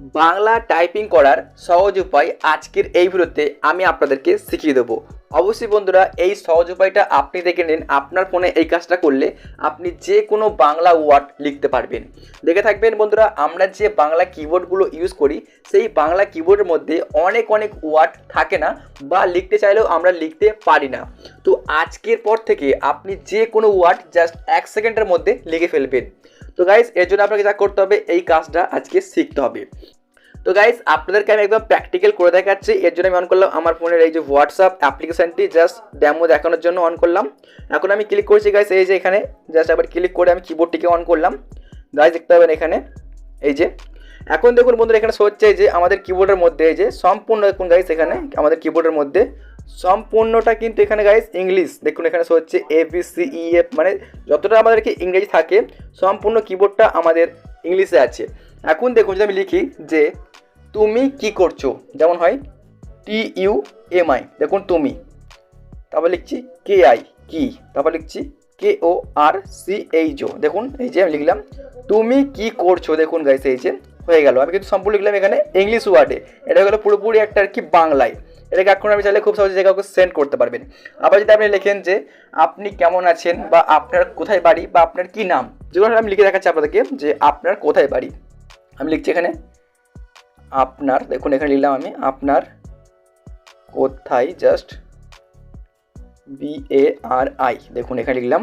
Bangla typing করার সহজ উপায় আজকের এই ভিডিওতে আমি আপনাদেরকে শিখিয়ে দেবো। অবশ্যই বন্ধুরা, এই সহজ উপায়টা আপনি দেখে নিন, আপনার ফোনে এই কাজটা করলে আপনি যে কোনো বাংলা ওয়ার্ড লিখতে পারবেন। দেখে থাকবেন বন্ধুরা, আমরা যে বাংলা কিবোর্ডগুলো ইউজ করি, সেই বাংলা কিবোর্ডের মধ্যে অনেক অনেক ওয়ার্ড থাকে না বা লিখতে চাইলেও আমরা লিখতে পারি না। তো আজকের পর থেকে আপনি যে কোনো ওয়ার্ড জাস্ট এক সেকেন্ডের মধ্যে লিখে ফেলবেন। তো গাইজ এর জন্য আপনাকে যা করতে হবে, এই কাজটা আজকে শিখতে হবে। তো গাইজ আপনাদেরকে আমি একদম প্র্যাকটিক্যাল করে দেখাচ্ছি। এর জন্য আমি অন করলাম আমার ফোনের এই যে হোয়াটসঅ্যাপ অ্যাপ্লিকেশনটি জাস্ট ড্যামো দেখানোর জন্য অন করলাম। এখন আমি ক্লিক করছি গাইজ এই যে এখানে জাস্ট আবার ক্লিক করে আমি কিবোর্ডটিকে অন করলাম। গাইজ দেখতে পাবেন এখানে, এই যে। এখন দেখুন বন্ধুরা, এখানে শো হচ্ছে যে আমাদের কিবোর্ডের মধ্যে এই যে, সম্পূর্ণ দেখুন গাইজ এখানে আমাদের কিবোর্ডের মধ্যে সম্পূর্ণটা কিন্তু এখানে গাইজ ইংলিশ দেখুন, এখানে শো হচ্ছে A B C E F মানে যতটা আমাদেরকে ইংরেজি থাকে, সম্পূর্ণ কিবোর্ডটা আমাদের ইংলিশে আছে। এখন দেখুন, যদি আমি লিখি যে, তুমি কি করছ? যেমন হয় টি ইউ এম আই দেখুন, তুমি। তারপর লিখছি কে আই কি? তারপর লিখছি কে ও আর সি এইচ ও দেখুন, এই যে আমি লিখলাম, তুমি কি করছ? দেখুন গাইছে এই যে হয়ে গেল। আমি কিন্তু সম্পূর্ণ লিখলাম এখানে ইংলিশ ওয়ার্ডে এটা হয়ে গেলো পুরোপুরি একটা আর কি বাংলায়। এটাকে এখন আপনি চাইলে খুব সহজে যে কাউকে সেন্ড করতে পারবেন। আবার যদি আপনি লেখেন যে, আপনি কেমন আছেন? বা, আপনার কোথায় বাড়ি? বা, আপনার কি নাম? যেগুলো আমি লিখে দেখাচ্ছি আপনাদেরকে যে, আপনার কোথায় বাড়ি? আমি লিখছি এখানে, আপনার, দেখুন এখানে লিখলাম আমি, আপনার কোথায়? Just B A R I দেখুন এখানে লিখলাম,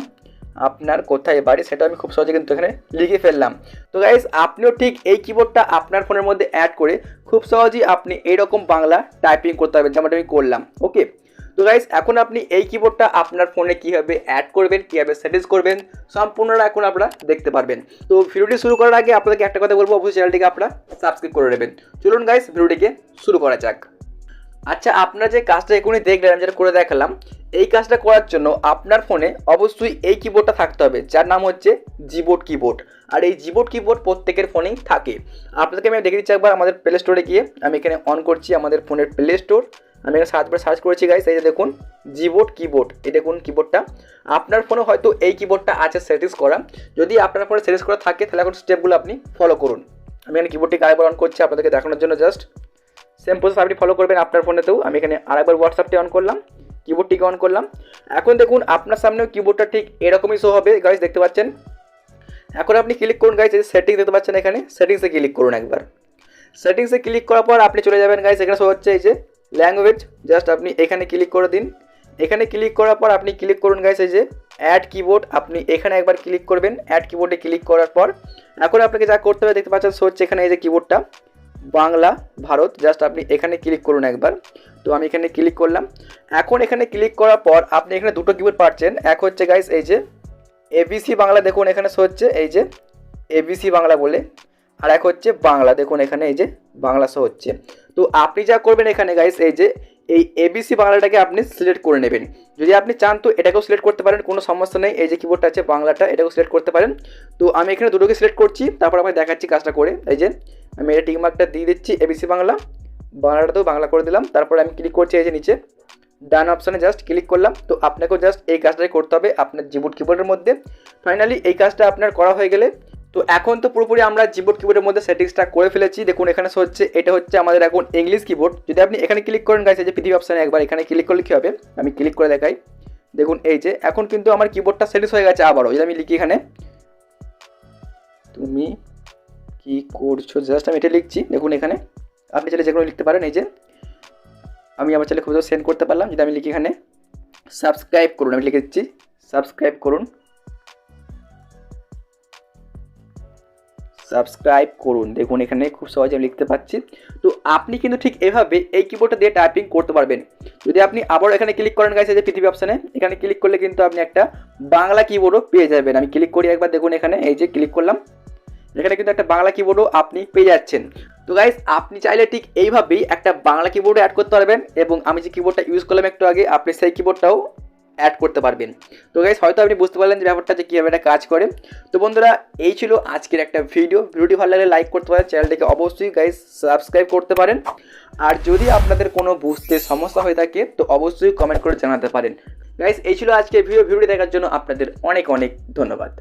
আপনার কোথায় বাড়ি? সেটা আমি খুব সহজে কিন্তু এখানে লিখে ফেললাম। তো গাইজ আপনিও ঠিক এই কিবোর্ডটা আপনার ফোনের মধ্যে অ্যাড করে খুব সহজেই আপনি এইরকম বাংলা টাইপিং করতে পারবেন, যেমনটা আমি করলাম ওকে তো গাইস এখন আপনি এই কিবোর্ডটা আপনার ফোনে কীভাবে অ্যাড করবেন, কীভাবে সেটিংস করবেন, সম্পূর্ণটা এখন আপনারা দেখতে পারবেন। তো ভিডিওটি শুরু করার আগে আপনাদেরকে একটা কথা বলব, অবশ্যই চ্যানেলটিকে আপনারা সাবস্ক্রাইব করে নেবেন। চলুন গাইস ভিডিওটিকে শুরু করা যাক। আচ্ছা আপনারা যে কাজটা এখনই দেখলেন, আমি যেটা করে দেখালাম, এই কাজটা করার জন্য আপনার ফোনে অবশ্যই এই কিবোর্ডটা থাকতে হবে, যার নাম হচ্ছে জিবোর্ড কিবোর্ড আর এই জিবোর্ড কিবোর্ড প্রত্যেকের ফোনেই থাকে। আপনাদেরকে আমি দেখে দিচ্ছি একবার আমাদের প্লে স্টোরে গিয়ে। আমি এখানে অন করছি আমাদের ফোনের প্লে স্টোর আমি এখানে সার্চ করে সার্চ করেছি গাইস এই যে দেখুন জিবোর্ড কিবোর্ড এই দেখুন কিবোর্ডটা আপনার ফোনে হয়তো এই কিবোর্ডটা আছে সেটিংস করা। যদি আপনার ফোনে সেটিংস করা থাকে, তাহলে এখন স্টেপগুলো আপনি ফলো করুন। আমি এখানে কিবোর্ডটি আরেকবার অন করছি আপনাদেরকে দেখানোর জন্য জাস্ট সেম প্রসেস আপনি ফলো করবেন আপনার ফোনেতেও। আমি এখানে আরেকবার হোয়াটসঅ্যাপটি অন করলাম কিবোর্ডটিকে অন করলাম। এখন দেখুন, আপনার সামনেও কিবোর্ডটা ঠিক এরকমই শো হবে। গাইজ দেখতে পাচ্ছেন? এখন আপনি ক্লিক করুন গাইজ সেটিং দেখতে পাচ্ছেন এখানে। সেটিংসে ক্লিক করুন একবার। সেটিংসে ক্লিক করার পর আপনি চলে যাবেন গাইজ এখানে শো হচ্ছে এই যে ল্যাঙ্গুয়েজ জাস্ট আপনি এখানে ক্লিক করে দিন। এখানে ক্লিক করার পর আপনি ক্লিক করুন গাইজ এই যে অ্যাড কিবোর্ড আপনি এখানে একবার ক্লিক করবেন অ্যাড কিবোর্ডে ক্লিক করার পর। এখন আপনাকে যা করতে হবে, দেখতে পাচ্ছেন শো হচ্ছে এখানে এই যে কিবোর্ডটা বাংলা, ভারত জাস্ট আপনি এখানে ক্লিক করুন একবার। তো আমি এখানে ক্লিক করলাম। এখন এখানে ক্লিক করার পর আপনি এখানে দুটো কিবোর্ড পাচ্ছেন। এক হচ্ছে গাইস এই যে এবিসি বাংলা, দেখুন এখানে শো হচ্ছে, এই যে এবিসি বাংলা বলে। আর এক হচ্ছে বাংলা, দেখুন এখানে এই যে বাংলা শো হচ্ছে। তো আপনি যা করবেন এখানে গাইস এই যে এই এবিসি বাংলাটাকে আপনি সিলেক্ট করে নেবেন। যদি আপনি চান তো এটাকেও সিলেক্ট করতে পারেন, কোনো সমস্যা নেই। এই যে কিবোর্ডটা আছে, বাংলাটা, এটাকেও সিলেক্ট করতে পারেন। তো আমি এখানে দুটোকে সিলেক্ট করছি, তারপর আমি দেখাচ্ছি কাজটা করে। এই যে, আমি এটা টিকমার্কটা দিয়ে দিচ্ছি এবিসি বাংলা। বাংলাটাতেও বাংলা করে দিলাম। তারপর আমি ক্লিক করছি এই যে নিচে। ডান অপশানে জাস্ট ক্লিক করলাম। তো আপনাকেও জাস্ট এই কাজটাই করতে হবে, আপনার জিবোর্ড কিবোর্ডের মধ্যে। ফাইনালি এই কাজটা আপনার করা হয়ে গেলে তো এখন তো পুরোপুরি আমরা জিবোর্ড কিবোর্ডের মধ্যে সেটিংসটা করে ফেলেছি। দেখুন, এখানে হচ্ছে, এটা হচ্ছে আমাদের এখন ইংলিশ কিবোর্ড যদি আপনি এখানে ক্লিক করেন গাইছে যে পৃথিবী অপশানে একবার এখানে ক্লিক করলে কী হবে? আমি ক্লিক করে দেখাই। দেখুন, এই যে, এখন কিন্তু আমার কিবোর্ডটা সেটিংস হয়ে গেছে আবারও। যদি আমি লিখি এখানে, তুমি কি করছ? জাস্ট আমি এটা লিখছি। দেখুন, এখানে আপনি চাইলে যে কোনো লিখতে পারেন। এই যে, আমি আমার চাইলে খুব সেন্ড করতে পারলাম। যদি আমি লিখি এখানে সাবস্ক্রাইব করুন। আমি লিখে দিচ্ছি সাবস্ক্রাইব করুন। সাবস্ক্রাইব করুন। দেখুন, এখানে খুব সহজে আমি লিখতে পাচ্ছি তো আপনি কিন্তু ঠিক এভাবে এই কিবোর্ডটা দিয়ে টাইপিং করতে পারবেন। যদি আপনি আবার এখানে ক্লিক করেন গাইছে যে পৃথিবী অপশানে এখানে ক্লিক করলে কিন্তু আপনি একটা বাংলা কিবোর্ডও পেয়ে যাবেন। আমি ক্লিক করি একবার, দেখুন এখানে, এই যে ক্লিক করলাম। এখানে কিন্তু একটা বাংলা কিবোর্ডও আপনি পেয়ে যাচ্ছেন। তো গাইস আপনি চাইলে ঠিক এইভাবেই একটা বাংলা কিবোর্ডও অ্যাড করতে পারবেন এবং আমি যে কিবোর্ডটা ইউজ করলাম একটু আগে, আপনি সেই কিবোর্ডটাও অ্যাড করতে পারবেন। তো গাইজ হয়তো আপনি বুঝতে পারলেন যে ব্যাপারটা যে কীভাবে এটা কাজ করে। তো বন্ধুরা, এই ছিল আজকের একটা ভিডিও ভিডিওটি ভালো লাগলে লাইক করতে পারেন, চ্যানেলটিকে অবশ্যই গাইজ সাবস্ক্রাইব করতে পারেন। আর যদি আপনাদের কোনো বুঝতে সমস্যা হয়ে থাকে, তো অবশ্যই কমেন্ট করে জানাতে পারেন। গাইজ এই ছিল আজকের ভিডিও ভিডিওটি দেখার জন্য আপনাদের অনেক অনেক ধন্যবাদ।